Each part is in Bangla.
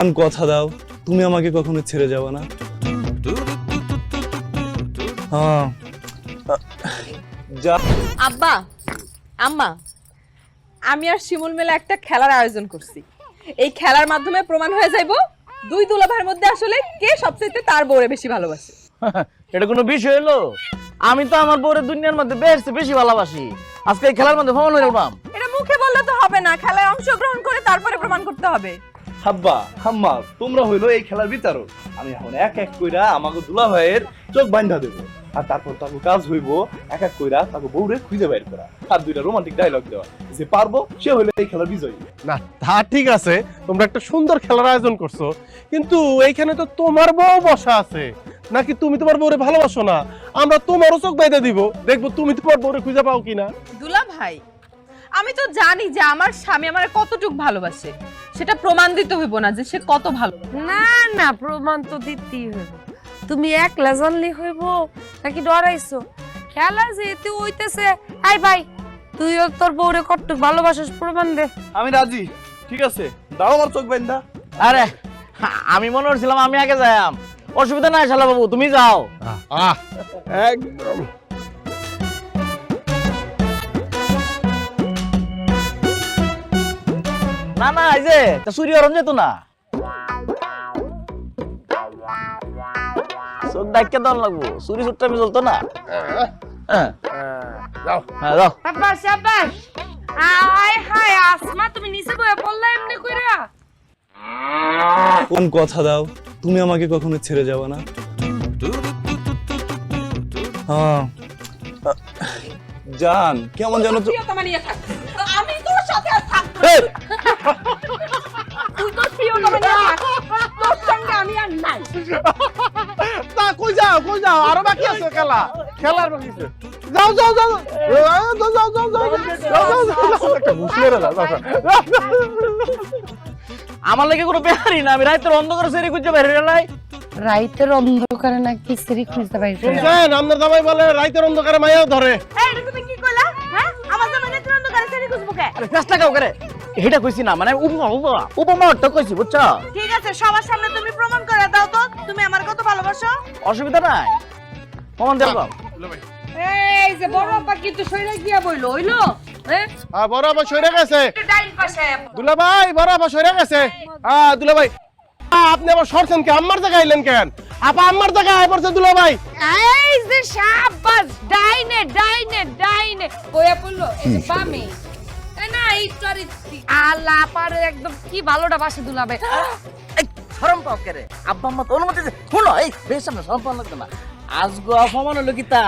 কথা দাও তুমি আমাকে কখনো ছেড়ে যাবে না। হ্যাঁ। যা। আব্বা আম্মা আমি আর শিমুল মেলা একটা খেলার আয়োজন করছি। এই খেলার মাধ্যমে প্রমাণ হয়ে যাইব দুই দুলাভাইয়ের মধ্যে আসলে কে সবচেয়ে তার বউরে বেশি ভালোবাসে। এটা কোনো বিষয় হলো আমি তো আমার বউরের দুনিয়ার মধ্যে বেশ বেশি ভালোবাসি। আজকে এই খেলার মধ্যে ভ্রমণ হয়ে গেলাম এটা মুখে বললে তো হবে না খেলায় অংশগ্রহণ করে তারপরে প্রমাণ করতে হবে। হাব্বা হাম্মা তোমরা হইল এই খেলার বিচারক। আমি এখন এক এক কইরা আমাকে দুলা ভাইয়ের চোখ বান্ধা দেবো। আর তারপর তাকে কাজ হইব এক এক কইরা তাকে বউরে খুঁজে বাইর করা। আর দুইটা রোমান্টিক ডায়লগ দেওয়া। যে পারব সে হইল এই খেলার বিজয়ী। না তা ঠিক আছে তোমরা একটা সুন্দর খেলার আয়োজন করছ। কিন্তু এইখানে তো তোমার বউ বসা আছে। নাকি তুমি তোমার বউরে ভালোবাসো না? আমরা তোমারও চোখ বাইদে দিব। দেখব তুমি তোমার বউরে খুঁজে পাও কিনা। দুলা ভাই আমি তো জানি যে আমার স্বামী আমার কতটুক ভালোবাসে। সেটা প্রমাণ দিতে হইব না যে সে কত ভালো না না প্রমাণ তো দিতেই হইব। তুমি একলা জানলে হইব নাকি ডরাইছো? খেলা যেহেতু হইতেছে। আই ভাই তুইও তোর বউরে কতটুক ভালোবাসিস প্রমাণ দে। আমি রাজি ঠিক আছে। দাও আমার চোখ বান্ধা আরে আমি মনে করছিলাম আমি আগে যাইম অসুবিধা নাই শালা বাবু তুমি যাও। আহ একদম। না না এই যে তা সূর্য অরণ যেত না। চোখ ডাক্কে দেওয়ার লাগবো আমি না। হ্যাঁ। হ্যাঁ যাও। সাবাস সাবাস আয় হায় আসমা তুমি নিচে বয়ে পড়লা এমনি কইরা। কোন কথা দাও তুমি আমাকে কখনো ছেড়ে যাবে না। হ্যাঁ। জান কেমন যেন তো নিয়ে থাক। আমি তোর সাথে আর থাকব তুই তোর প্রিয়তমা নিয়ে থাক তোর সঙ্গে আমি আর নাই। তা কই যাও কই যাও? আরও বাকি আছে খেলা। খেলার বাকি আছে। যাও যাও যাও। যাও যাও যাও যাও যাও যাও যাও যাও। একটা ঘুষ মেরে যাও, যাও। আমার লাগে কোনো বেহারি না আমি রাতের অন্ধকার সেরে খুঁজে বের নাই। রাইতের অন্ধকারে নাকি স্ত্রী খুঁজতে পাইছে শুনছেন আপনার জামাই বলে রাইতের অন্ধকারে মায়াও ধরে। এই তুমি কি কইলা? হ্যাঁ? আমার অন্ধকারে সেরি খুঁজবো কে? আরে চেষ্টা কাউ করে এটা কইছি না মানে উপমা উপমা উপমা অর্থ কইছি বুঝছ? ঠিক আছে সবার সামনে তুমি প্রমাণ করে দাও তো তুমি আমার কত ভালোবাসো? অসুবিধা নাই। কমন দেখো এই যে বড় আপা কিন্তু সইরা গিয়া বইলো হইল? হ্যাঁ? হ্যাঁ বড় আবার সরে গেছে। ডাইন পাশে। দুলা ভাই বড় আবার সরে গেছে। হ্যাঁ দুলা ভাই। আপনি আবার সরছেন কি? আম্মার জায়গায় আইলেন কেন? আপা আম্মার জায়গায় আয় পড়ছে দুলা ভাই। এই যে সাবাস ডাইনে ডাইনে ডাইনে। বইয়া পড়ল এই যে বামে। আল্লাহ পারে একদম কি ভালোটা বাসে দুলাবে। শরম পাও করে আব্বা আম্মা তো অনুমতি শুনো এই বেশ সামনে শরম পাওয়া লাগবে না। আজগো অপমান হলো গীতা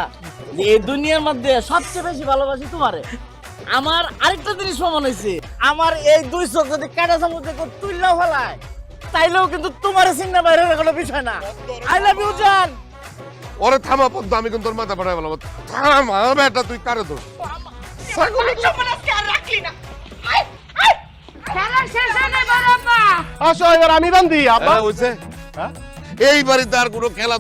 যে এই দুনিয়ার মধ্যে সবচেয়ে বেশি ভালোবাসি তোমারে। আমার আরেকটা জিনিস প্রমাণ হয়েছে আমার এই দুই চোখ যদি কাটা চামচ দেখো তুললেও ফেলায় তাইলেও কিন্তু তোমার চিন্তা বাইরে কোনো বিষয় না। আই লাভ ইউ জান ওরে থামা পদ্ম আমি কিন্তু তোর মাথা পাঠাই বললাম থামা বেটা তুই কারে দোষ? আসো এবার আমি বান্ধি আপা হয়েছে হ্যাঁ? এই বাড়িতে আর কোনো খেলা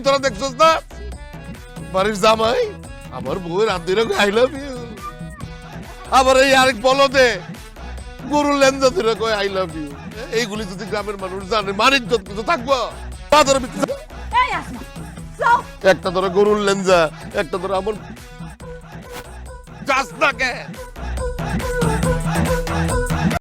তোরা দেখছস না? বাড়ির জামাই আমার বউয়ের আই লাভ ইউ আবার এই আরেক ধরে কয় আই লাভ ইউ এইগুলি যদি গ্রামের মানুষ জানে মানিক যত কিছু থাকব। বাজারে একটা ধরে গরুর লেঞ্জা একটা ধরে আমার কাজ থাকে।